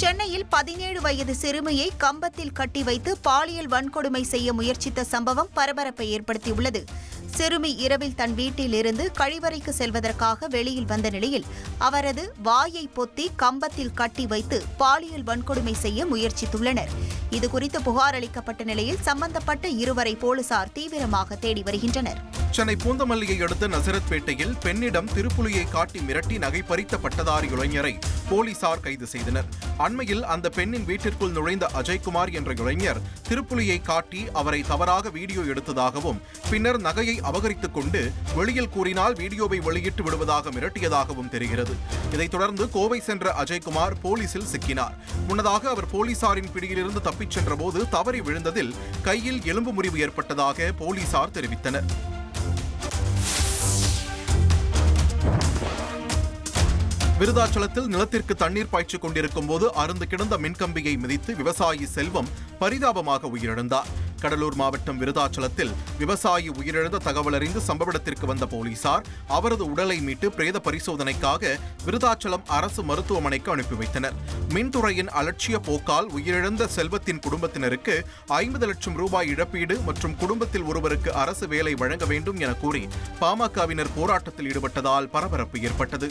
சென்னையில் பதினேழு வயது சிறுமியை கம்பத்தில் கட்டி வைத்து பாலியல் வன்கொடுமை செய்ய முயற்சித்த சம்பவம் பரபரப்பை ஏற்படுத்தியுள்ளது. சிறுமி இரவில் தன் வீட்டில் இருந்து கழிவறைக்கு செல்வதற்காக வெளியில் வந்த நிலையில் அவரது வாயை பொத்தி கம்பத்தில் கட்டி வைத்து பாலியல் வன்கொடுமை செய்ய முயற்சித்துள்ளனர். இதுகுறித்து புகார் அளிக்கப்பட்ட நிலையில் சம்பந்தப்பட்ட இருவரை போலீசார் தீவிரமாக தேடி வருகின்றனர். சென்னை பூந்தமல்லியை அடுத்த நசரத்பேட்டையில் பெண்ணிடம் திருப்புலியை காட்டி மிரட்டி நகை பறித்த பட்டதாரி இளைஞரை போலீசார் கைது செய்தனர். அண்மையில் அந்த பெண்ணின் வீட்டிற்குள் நுழைந்த அஜய்குமார் என்ற இளைஞர் திருப்புலியை காட்டி அவரை தவறாக வீடியோ எடுத்ததாகவும் பின்னர் நகையை அபகரித்துக் கொண்டு வெளியில் கூறினால் வீடியோவை வெளியிட்டு விடுவதாக மிரட்டியதாகவும் தெரிகிறது. இதைத் தொடர்ந்து கோவை சென்ற அஜய்குமார் போலீசில் சிக்கினார். முன்னதாக அவர் போலீசாரின் பிடியிலிருந்து தப்பிச் சென்றபோது தவறி விழுந்ததில் கையில் எலும்பு முறிவு ஏற்பட்டதாக போலீசார் தெரிவித்தனர். விருதாச்சலத்தில் நிலத்திற்கு தண்ணீர் பாய்ச்சிக் கொண்டிருக்கும் போது அருந்து கிடந்த மின்கம்பியை மிதித்து விவசாயி செல்வம் பரிதாபமாக உயிரிழந்தார். கடலூர் மாவட்டம் விருதாச்சலத்தில் விவசாயி உயிரிழந்த தகவல் அறிந்து சம்பவ இடத்திற்கு வந்த போலீசார் அவரது உடலை மீட்டு பிரேத பரிசோதனைக்காக விருதாச்சலம் அரசு மருத்துவமனைக்கு அனுப்பி வைத்தனர். மின்துறையின் அலட்சிய போக்கால் உயிரிழந்த செல்வத்தின் குடும்பத்தினருக்கு ஐம்பது லட்சம் ரூபாய் இழப்பீடு மற்றும் குடும்பத்தில் ஒருவருக்கு அரசு வேலை வழங்க வேண்டும் என கூறி பாமகவினர் போராட்டத்தில் ஈடுபட்டதால் பரபரப்பு ஏற்பட்டது.